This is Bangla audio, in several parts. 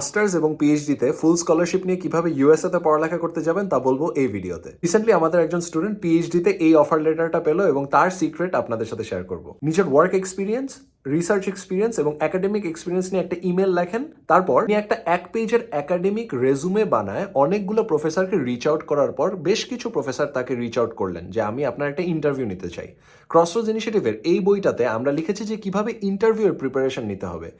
মাস্টার্স এবং পিএইচডিতে ফুল স্কলারশিপ নিয়ে কীভাবে ইউএসএ তে পড়ালেখা করতে যাবেন তা বলব এই ভিডিওতে। রিসেন্টলি আমাদের একজন স্টুডেন্ট পিএইচডিতে এই অফার লেটারটা পেল এবং তার সিক্রেট আপনাদের সাথে শেয়ার করব। নিজের ওয়ার্ক এক্সপিরিয়েন্স রিসার্চ এক্সপিরিয়েন্স এবং একাডেমিক এক্সপিরিয়েন্স নিয়ে একটা ইমেল লেখেন। তারপর নিয়ে একটা এক পেজের একাডেমিক রেজুমে বানায়, অনেকগুলো প্রফেসরকে রিচ আউট করার পর বেশ কিছু প্রফেসর তাকে রিচ আউট করলেন যে, আমি আপনার একটা ইন্টারভিউ নিতে চাই। ক্রসরোজ ইনিশিয়েটিভের এই বইটাতে আমরা লিখেছি যে, কীভাবে ইন্টারভিউয়ের প্রিপারেশন নিতে হবে।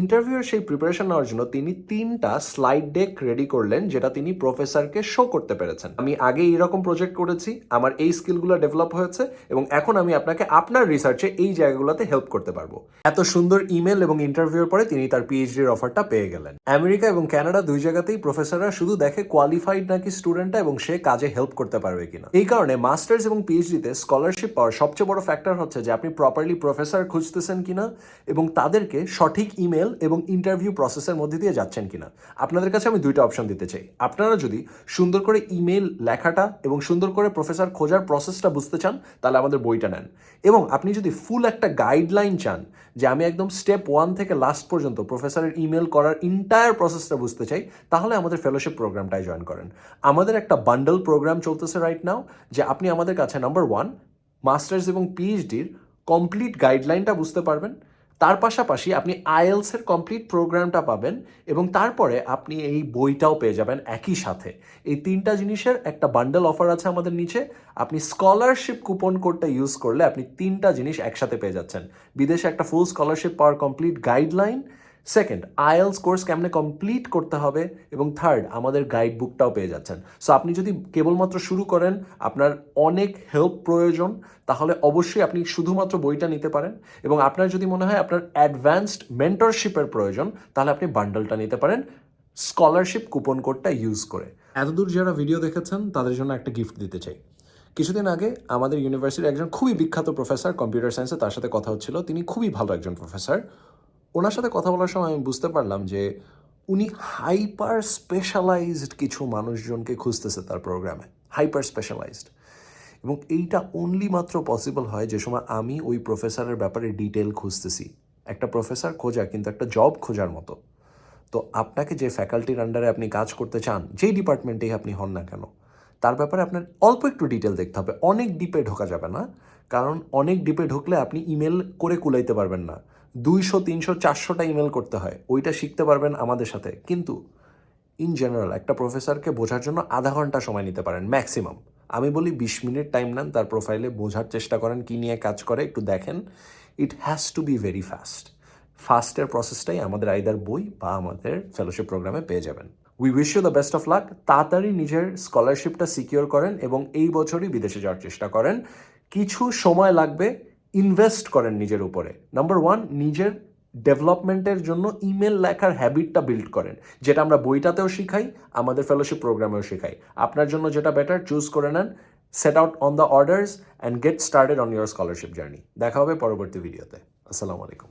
ইন্টারভিউয়ের সেই প্রিপারেশন নেওয়ার জন্য তিনি তিনটা স্লাইড ডেক রেডি করলেন, যেটা তিনি প্রফেসরকে শো করতে পেরেছেন। আমি আগে এইরকম প্রজেক্ট করেছি, আমার এই স্কিলগুলো ডেভেলপ হয়েছে, এবং এখন আমি আপনাকে আপনার রিসার্চে এই জায়গাগুলোতে হেল্প করতে পারব। এত সুন্দর ইমেল এবং ইন্টারভিউর পরে তিনি তার পিএইচডির অফারটা পেয়ে গেলেন। আমেরিকা এবং কানাডা দুই জায়গাতেই প্রফেসররা শুধু দেখে কোয়ালিফাইড নাকি স্টুডেন্টটা এবং সে কাজে হেল্প করতে পারবে কিনা। এই কারণে মাস্টার্স এবং পিএইচডিতে স্কলারশিপ পাওয়ার সবচেয়ে বড় ফ্যাক্টর হচ্ছে যে আপনি প্রপারলি প্রফেসর খুঁজতেছেন কিনা, এবং তাদেরকে সঠিক ইমেল এবং ইন্টারভিউ প্রসেসের মধ্যে দিয়ে যাচ্ছেন কিনা? আপনাদের কাছে আমি দুইটা অপশন দিতে চাই। আপনারা যদি সুন্দর করে ইমেল লেখাটা এবং সুন্দর করে প্রফেসর খোঁজার প্রসেসটা বুঝতে চান, তাহলে আমাদের বইটা নেন। এবং আপনি যদি ফুল একটা গাইডলাইন চান যে আমি একদম স্টেপ ওয়ান থেকে লাস্ট পর্যন্ত প্রফেসরের ইমেল করার ইন্টায়ার প্রসেসটা বুঝতে চাই, তাহলে আমাদের ফেলোশিপ প্রোগ্রামটাই জয়েন করেন। আমাদের একটা বান্ডল প্রোগ্রাম চলতেছে রাইট নাও যে আপনি আমাদের কাছে নাম্বার ওয়ান মাস্টার্স এবং পিএইচডির কমপ্লিট গাইডলাইনটা বুঝতে পারবেন। তার পাশাপাশি আপনি আইএলসের কমপ্লিট প্রোগ্রামটা পাবেন এবং তারপরে আপনি এই বইটাও পেয়ে যাবেন একই সাথে। এই তিনটা জিনিসের একটা বান্ডেল অফার আছে আমাদের নিচে। আপনি স্কলারশিপ কুপন কোডটা ইউজ করলে আপনি তিনটা জিনিস একসাথে পেয়ে যাচ্ছেন। বিদেশে একটা ফুল স্কলারশিপ পাওয়ার complete guideline second IELTS course কেমনে কমপ্লিট করতে হবে? এবং থার্ড আমাদের গাইড বুকটাও পেয়ে যাচ্ছেন। সো আপনি যদি কেবলমাত্র শুরু করেন, আপনার অনেক হেল্প প্রয়োজন, তাহলে অবশ্যই আপনি শুধুমাত্র বইটা নিতে পারেন। এবং আপনার যদি মনে হয় আপনার অ্যাডভান্সড মেন্টরশিপের প্রয়োজন, তাহলে আপনি বান্ডলটা নিতে পারেন স্কলারশিপ কুপন কোডটা ইউজ করে। এতদূর যারা ভিডিও দেখেছেন, তাদের জন্য একটা গিফট দিতে চাই। কিছুদিন আগে আমাদের ইউনিভার্সিটির একজন খুবই বিখ্যাত প্রফেসর কম্পিউটার সায়েন্সে তার সাথে কথা হচ্ছিল। তিনি খুবই ভালো একজন প্রফেসর ওনার সাথে কথা বলার সময় আমি বুঝতে পারলাম যে উনি হাইপার স্পেশালাইজড কিছু মানুষজনকে খুঁজতেছে তার প্রোগ্রামে, হাইপার স্পেশালাইজড। এবং এইটা অনলি মাত্র পসিবল হয় যে সময় আমি ওই প্রফেসরের ব্যাপারে ডিটেল খুঁজতেছি। একটা প্রফেসর খোঁজা, কিন্তু একটা জব খোঁজার মতো। তো আপনাকে যে ফ্যাকাল্টির আন্ডারে আপনি কাজ করতে চান, যেই ডিপার্টমেন্টেই আপনি হন না কেন, তার ব্যাপারে আপনার অল্প একটু ডিটেল দেখতে হবে। অনেক ডিপে ঢোকা যাবে না, কারণ অনেক ডিপে ঢুকলে আপনি ইমেল করে কুলাইতে পারবেন না। দুইশো, তিনশো, চারশোটা ইমেল করতে হয়। ওইটা শিখতে পারবেন আমাদের সাথে। কিন্তু ইন জেনারেল একটা প্রফেসরকে বোঝার জন্য আধা ঘণ্টা সময় নিতে পারেন ম্যাক্সিমাম আমি বলি বিশ মিনিট টাইম নেন, তার প্রোফাইলে বোঝার চেষ্টা করেন কী নিয়ে কাজ করে, একটু দেখেন। It has to be very fast ফাস্টের প্রসেসটাই আমাদের আইদার বই বা আমাদের ফেলোশিপ প্রোগ্রামে পেয়ে যাবেন। We wish you the best of luck তাড়াতাড়ি নিজের স্কলারশিপটা সিকিওর করেন এবং এই বছরই বিদেশে যাওয়ার চেষ্টা করেন। কিছু সময় লাগবে ইনভেস্ট করেন নিজের উপরে। নাম্বার ওয়ান নিজের ডেভেলপমেন্টের জন্য ইমেল লেখার হ্যাবিটটা বিল্ড করেন। যেটা আমরা বইটাতেও শিখাই, আমাদের ফেলোশিপ প্রোগ্রামেও শেখাই। আপনার জন্য যেটা বেটার চুজ করে নেন set out on the orders and get started on your scholarship journey দেখা হবে পরবর্তী ভিডিওতে আসসালামু আলাইকুম।